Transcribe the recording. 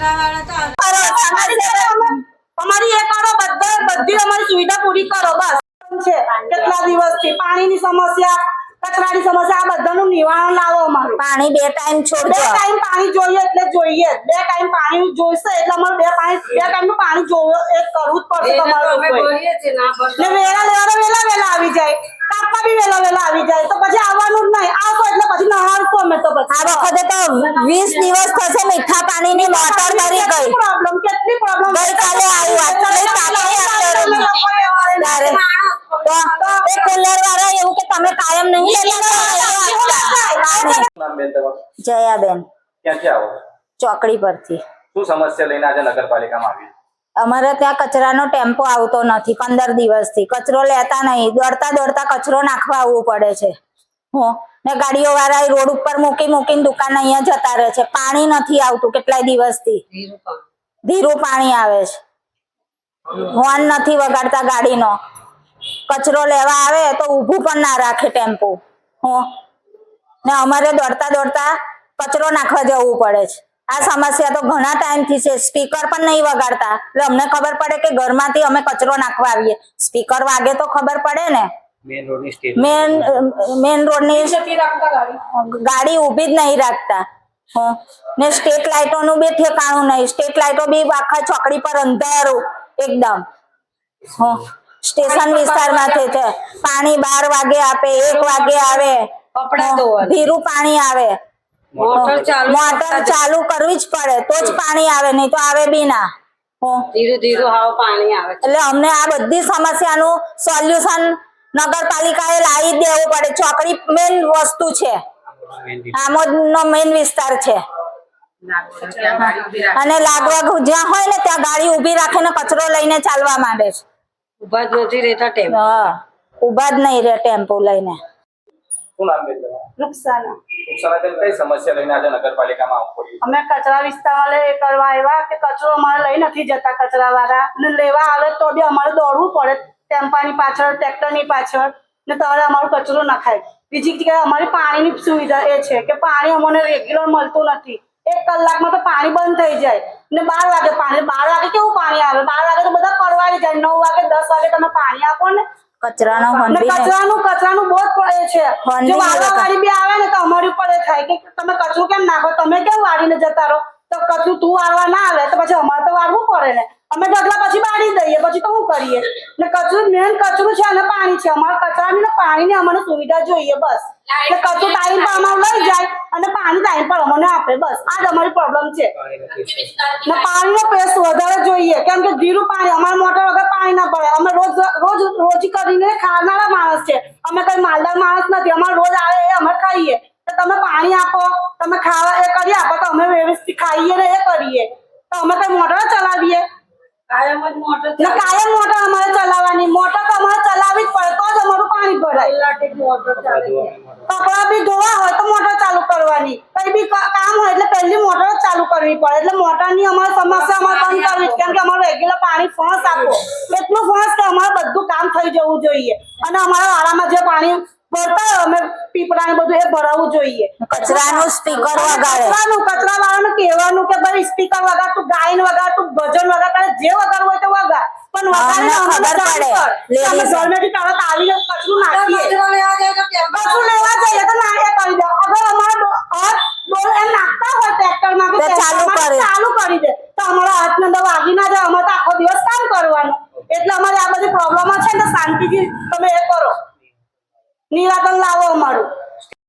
તો અમારી એ કરો બધા બધી અમારી સુવિધા પૂરી કરો બસ. છે. કેટલા દિવસથી પાણીની સમસ્યા કચરાની સમસ્યા આ બધાનું નિવારણ લાવો અમારું. પાણી બે ટાઈમ બે ટાઈમ પાણી જોઈએ એટલે જોઈએ. બે ટાઈમ પાણી જોઈશે એટલે અમારે બે પાણી બે ટાઈમનું પાણી જોવે એ કરવું જ પડશે તમારું ના વેલા લેવા વેલા વેલા આવી જાય. કાપવા બી વેલા વેલા આવી જાય. તો પછી આવવાનું જ નહીં. આવતો એટલે પછી નહારશું અમે તો આ વખતે તો વીસ દિવસ થશે મીઠા પાણીની મોટર મરી ગઈ. પ્રોબ્લેમ કેટલી પ્રોબ્લેમ ગઈકાલે આવ્યું, આજકાલે તાપણી તો એ કુલર વાળા એવું કે તમે કાયમ નહીં લેતા બેન જયાબેન. ક્યાંથી આવો? ચોકડી પરથી. શું સમસ્યા લઈને આજે નગરપાલિકામાં આવી? અમારે ત્યાં કચરાનો ટેમ્પો આવતો નથી પંદર દિવસથી. કચરો લેતા નહીં. દોડતા દોડતા કચરો નાખવા આવવું પડે છે. હું. ને ગાડીઓ વાળા રોડ ઉપર મૂકી મૂકીને દુકાન અહીંયા જતા રહે છે. પાણી નથી આવતું કેટલાય દિવસથી. ધીરું પાણી આવે છે. હોર્ન નથી વગાડતા ગાડીનો. કચરો લેવા આવે તો ઊભું પણ ના રાખે ટેમ્પો. હો. ને અમારે દોડતા દોડતા કચરો નાખવા જવું પડે છે. આ સમસ્યા તો ઘણા ટાઈમથી છે. સ્પીકર પણ નહીં વગાડતા. એટલે અમને ખબર પડે કે ઘરમાંથી અમે કચરો નાખવા આવીએ. સ્પીકર વાગે તો ખબર પડે ને. મેન મેન રોડની ગાડી? ઊભી જ નહીં રાખતા. ને સ્ટેટ લાઈટો નું બી ઠેકાણું નહીં. સ્ટેટ લાઇટો બી આખા ચોકડી પર અંધારું એકદમ. હં. સ્ટેશન વિસ્તારમાં છે. પાણી બાર વાગે આપે એક વાગે આવે. ધીરું પાણી આવે. મોટર ચાલુ કરવી જ પડે તો જ પાણી આવે નહીં તો આવે બી ના. ધીરે ધીરું ધીરું પાણી આવે એટલે અમને આ બધી સમસ્યાનું સોલ્યુશન નગરપાલિકાએ લાવી દેવું પડે. ચોકડી મેન વસ્તુ છે. આમોદનો મેન વિસ્તાર છે. અને લાગવા જ્યાં હોય ને ત્યાં ગાડી ઊભી રાખીને કચરો લઈને ચાલવા માંડે છે. ઊભા જ નથી રહેતા ટેમ્પો હા ઊભા જ નહીં રે ટેમ્પો લઈને. અમે કચરા વિસ્તાર કરવા આવ્યા કે કચરો અમારે લઈ નથી જતા કચરા વાળા લેવા આવે તો બી અમારે દોડવું પડે. ટેમ્પાની પાછળ ટ્રેક્ટરની પાછળ ને તમારે અમારો કચરો નખાય બીજી જગ્યાએ અમારી પાણીની સુવિધા એ છે કે પાણી અમને રેગ્યુલર મળતું નથી. એક કલાકમાં તો પાણી બંધ થઈ જાય ને બાર વાગે પાણી બાર વાગે કેવું પાણી આવે? બાર વાગે તો બધા પરવારી જાય. નવ વાગે દસ વાગે તમે પાણી આપો ને. કચરાનો કચરાનું કચરાનું બહુ જ પડે છે. જો વાળી બી આવે ને તો અમારી ઉપર એ થાય કે તમે કચરું કેમ નાખો? તમે કેમ વાળીને જતા રહો? તો કચરું તું વાળવા ના આવે તો પછી અમારે તો વાળવું પડે ને. અમે ઢગલા પછી બાળી દઈએ, પછી તો શું કરીએ? ને કચરું મેન કચરું છે, અને પાણી છે. અમારે કચરાની ને પાણીની અમને સુવિધા જોઈએ બસ. એટલે કચરું ટાઈમ પર અમારે લઈ જાય, અને પાણી ટાઈમ પર અમને આપે બસ. આ જ અમારી પ્રોબ્લેમ છે. ને પાણીનો પેસ્ટ વધારે જોઈએ. કેમ કે ધીરું પાણી, અમારે મોટર વગર પાણી ના પડે. અમે રોજ રોજ, રોજી કરીને ખાનારા માણસ છે. અમે કઈ માલદાર માણસ નથી. અમારે રોજ આવે એ અમે ખાઈએ. તો તમે પાણી આપો, તમે ખાવા એ કરી આપો, તો અમે વ્યવસ્થિત ખાઈએ ને એ કરીએ. તો અમે કઈ મોટર કાયમ જ મોટર કાયમ મોટર અમારે ચલાવવાની. મોટર તો અમારે ચલાવવી જ પડે તો જ અમારું પાણી ભરાય. કપડા બી ધોવા હોય તો મોટર ચાલુ કરવાની. કઈ બી કા- કામ હોય એટલે પહેલી મોટર જ ચાલુ કરવી પડે. એટલે મોટરની અમારે સમસ્યા અમારે બંધ કરવી. કેમ કે અમારું રેગ્યુલર પાણી ફોસ આપો. એટલું ફોસ કે અમારે બધું કામ થઈ જવું જોઈએ. અને અમારા વાળામાં જે પાણી ભરતા અમે પીપળા ને બધું એ ભરાવવું જોઈએ. કચરાનું સ્પીકર વગાડે. કચરાનું કચરા વાળાનું કહેવાનું કે ભાઈ સ્પીકર વગાડ તું ગાયન વગાડ તું ભજન વગાડ તારે જે વગાડવું હોય તો વગાડ. પણ અમને ખબર પડે. ગવર્મેન્ટથી તરત આવી કચરું નાખીએ કચરું લેવા જાય તો ટેમ્પો કશું લેવા જઈએ તો ના કરી દે અગર અમારો હાથ ડોલ એમ નાખતા હોય ટ્રેક્ટરમાં માં તો ચાલુ કરે. ચાલુ કરી દે. તો અમારા હાથને તો વાગી ના જાય અમારે તો આખો દિવસ કામ કરવાનું. એટલે અમારે આ બધી પ્રોબ્લેમો છે ને શાંતિથી તમે એ કરો. નિરાકરણ લાવો અમારું